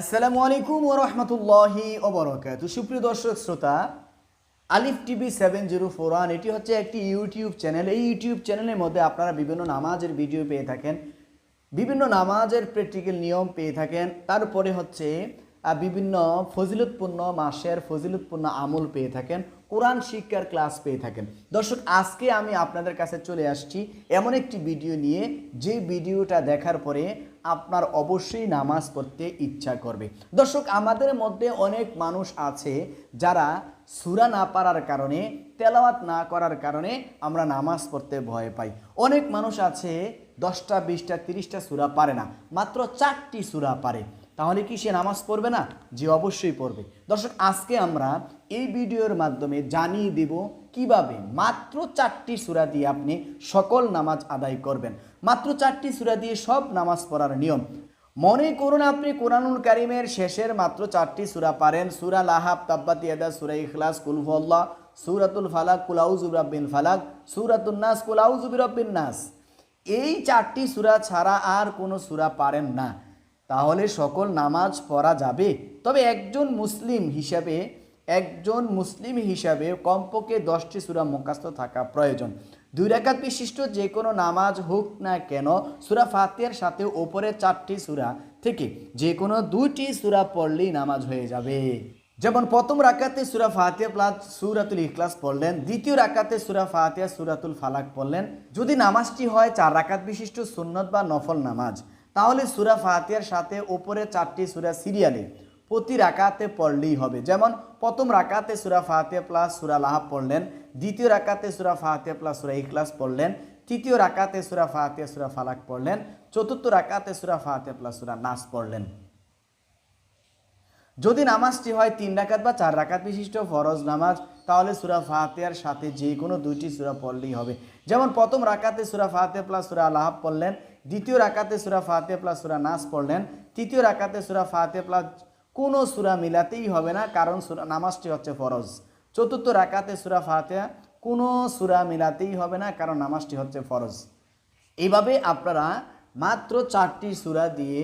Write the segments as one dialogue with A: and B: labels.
A: আসসালামু আলাইকুম ও রহমতুল্লাহি ওবরকাত সুপ্রিয় দর্শক, শ্রোতা, Alif TV seven zero four one, এটি হচ্ছে একটি ইউটিউব চ্যানেল। এই ইউটিউব চ্যানেলের মধ্যে আপনারা বিভিন্ন নামাজের ভিডিও পেয়ে থাকেন, বিভিন্ন নামাজের প্র্যাকটিক্যাল নিয়ম পেয়ে থাকেন। তারপরে হচ্ছে বিভিন্ন ফজিলতপূর্ণ মাসের ফজিলতপূর্ণ আমল পেয়ে থাকেন, কোরআন শিক্ষার ক্লাস পেয়ে থাকেন। দর্শক, আজকে আমি আপনাদের কাছে চলে আসছি এমন একটি ভিডিও নিয়ে। যে ভিডিওটা দেখার পরে আপনার অবশ্যই নামাজ পড়তে ইচ্ছা করবে। দর্শক, আমাদের মধ্যে অনেক মানুষ আছে যারা সুরা না পারার কারণে, তেলাওয়াত না করার কারণে আমরা নামাজ পড়তে ভয় পাই। অনেক মানুষ আছে, দশটা, বিশটা, তিরিশটা সুরা পারে না, মাত্র চারটি সুরা পারে। তাহলে কি সে নামাজ পড়বে না? যে অবশ্যই পড়বে। দর্শক, আজকে আমরা এই ভিডিওর মাধ্যমে জানিয়ে দেব কীভাবে মাত্র চারটি সুরা দিয়ে আপনি সকল নামাজ আদায় করবেন। মাত্র চারটি সুরা দিয়ে সব নামাজ পড়ার নিয়ম। মনে করুন আপনি কোরআনুল কারিমের শেষের মাত্র চারটি সুরা পারেন। সুরা লাহাব, তাব্বাত ইয়াদা, সুরা ইখলাস কুলফল্লাহ সুরাতুল ফালাক কুলাউজুব রাব্বিন ফালাক সুরাতুল নাস কুলাউজুব রাব্বিন নাস। এই চারটি সুরা ছাড়া আর কোনো সুরা পারেন না। তাহলে সকল নামাজ পড়া যাবে। তবে একজন মুসলিম হিসাবে, একজন মুসলিম হিসাবে কমপক্ষে দশটি সুরা মুখাস্ত থাকা প্রয়োজন। দুই রাকাত বিশিষ্ট যে কোনো নামাজ হোক না কেন, সুরা ফাতিয়ার সাথে ওপরে চারটি সুরা থেকে যে কোনো দুইটি সুরা পড়লেই নামাজ হয়ে যাবে। যেমন প্রথম রাকাতে সুরা ফাতিয়া প্লাস সুরাতুল ইখলাস পড়লেন, দ্বিতীয় রাকাতে সুরা ফাতিয়া সুরাতুল ফালাক পড়লেন। যদি নামাজটি হয় চার রাকাত বিশিষ্ট সুন্নত বা নফল নামাজ। তাহলে সুরা ফাতিয়ার সাথে ওপরে চারটি সুরা সিরিয়ালে প্রতি রাকাতে পড়লেই হবে। যেমন, প্রথম রাকাতে সুরা ফাতিয়া প্লাস সুরা লাহাব পড়লেন, দ্বিতীয় রাকাতে সুরা ফাতিয়া প্লাস সুরা ইখলাস পড়লেন, তৃতীয় রাকাতে সুরা ফাতিয়া সুরা ফালাক পড়লেন, চতুর্থ রাকাতে সুরা ফাতিয়া প্লাস সুরা নাস পড়লেন। যদি নামাজটি হয় তিন রাকাত বা চার রাকাত বিশিষ্ট ফরজ নামাজ, তাহলে সুরা ফাতেহার সাথে যে কোনো দুইটি সুরা পড়লেই হবে। যেমন, প্রথম রাকাতে সুরা ফাতে প্লাস সুরা আলাহাব পড়লেন দ্বিতীয় রাকাতে সুরা ফাতে প্লাস সুরা নাস পড়লেন। তৃতীয় রাকাতে সুরা ফাতে প্লাস কোনো সুরা মিলাতেই হবে না, কারণ সুরা নামাজটি হচ্ছে ফরজ। চতুর্থ রাকাতে সুরা ফাতেহা কোনো সুরা মিলাতেই হবে না, কারণ নামাজটি হচ্ছে ফরজ। এইভাবে আপনারা মাত্র চারটি সূরা দিয়ে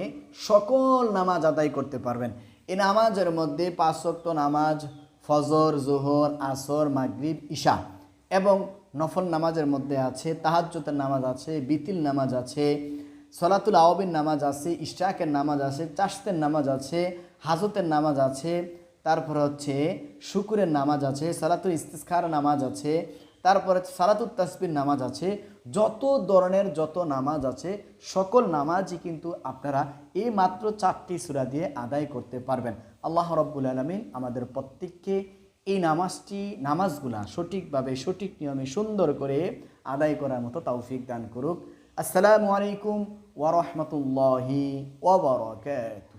A: সকল নামাজ আদায় করতে পারবেন। এই নামাজের মধ্যে পাঁচ ওয়াক্ত নামাজ, ফজর, জোহর, আসর, মাগরিব, ঈশা এবং নফল নামাজের মধ্যে আছে তাহাজ্জতের নামাজ আছে বিতিল নামাজ আছে সলাতুল আওয়াবিন নামাজ আছে ইশরাকের নামাজ আছে চাষতের নামাজ আছে হাজতের নামাজ আছে তারপর হচ্ছে শুকুরের নামাজ আছে সালাতুল ইস্তিসখার নামাজ আছে তারপরে সালাতুত তাসবির নামাজ আছে যত ধরনের যত নামাজ আছে সকল নামাজই কিন্তু আপনারা এই মাত্র চারটি সূরা দিয়ে আদায় করতে পারবেন আল্লাহ রব্বুল আলমিন আমাদের প্রত্যেককে এই নামাজটি, নামাজগুলা সঠিকভাবে, সঠিক নিয়মে সুন্দর করে আদায় করার মতো তৌফিক দান করুক। আসসালামু আলাইকুম ওয়া রাহমাতুল্লাহি ওয়া বারাকাতুহু।